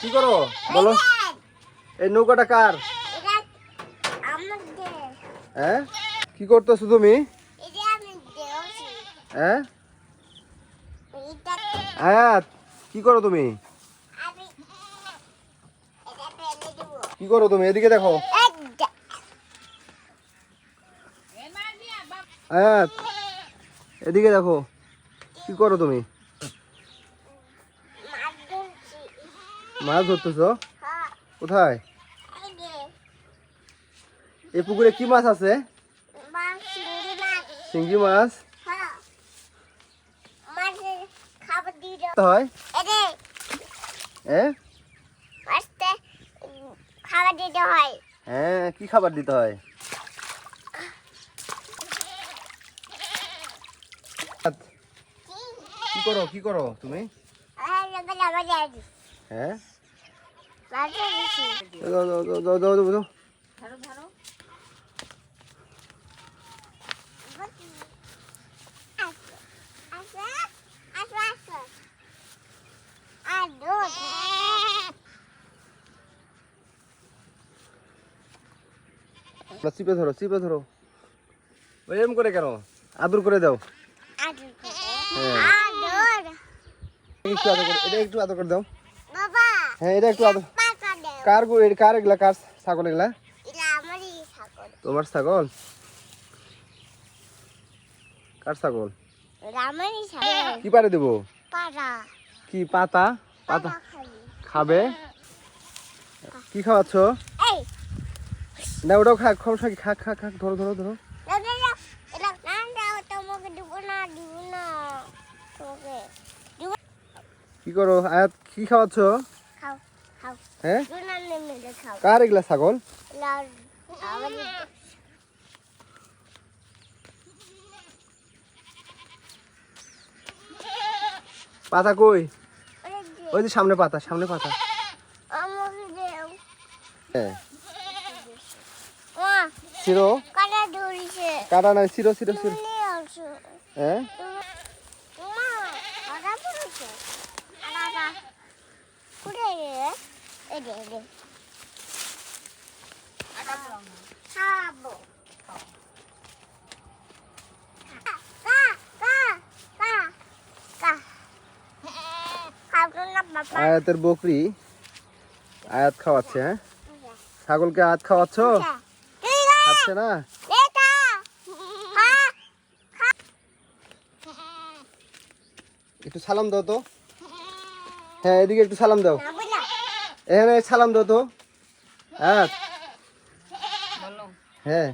কি করো? বলো। এই নৌকাটা কার? হ্যাঁ? কি করতেছো তুমি? এটা হ্যাঁ কি করো তুমি? কি করো তুমি? এদিকে দেখো। আয়াত এদিকে দেখো। কি করো তুমি মাছ ধরছি মাছ ধরতেছো? কোথায়? এই পুকুরে কি মাছ আছে? শিঙ্গি মাছ। খাবার দিতে হয় হ্যাঁ কি খাবার দিতে হয়? কি করো কি করো তুমি? হ্যাঁ দাও, দাও, দাও, দাও, দাও, দাও, না, চিপে ধরো চিপে ধরো এম করে কেন আদর করে। দাও হ্যাঁ একটু আদর করে। এটা একটু আদর করে দাও হ্যাঁ এটা একটু আদর। কার গো কার এগুলা? কার ছাগল এগুলা? তোমার ছাগল? কার ছাগল? কি পারে দেবো? কি পাতা? পাতা খাবে। কি খাওয়াচ্ছ? না ওটাও খা সমস্যা কি খা খা খা ধরো ধরো ধরো। কি করো? আয়াত কি খাওয়াচ্ছ? খাও খাও। হ্যাঁ? কার এগুলা ছাগল? পাতা কই? ওই যে। সামনে পাতা সামনে পাতা। হ্যাঁ। কাটা নাই শিরো তুমি আসো। হ্যাঁ? আয়াতের বকরি আয়াত খাওয়াচ্ছে হ্যাঁ? ছাগলকে আয়াত খাওয়াচ্ছ? খাচ্ছে না? একটু সালাম দাও তো। হ্যাঁ এদিকে একটু সালাম দাও। এখানে সালাম দাও তো হ্যাঁ হ্যাঁ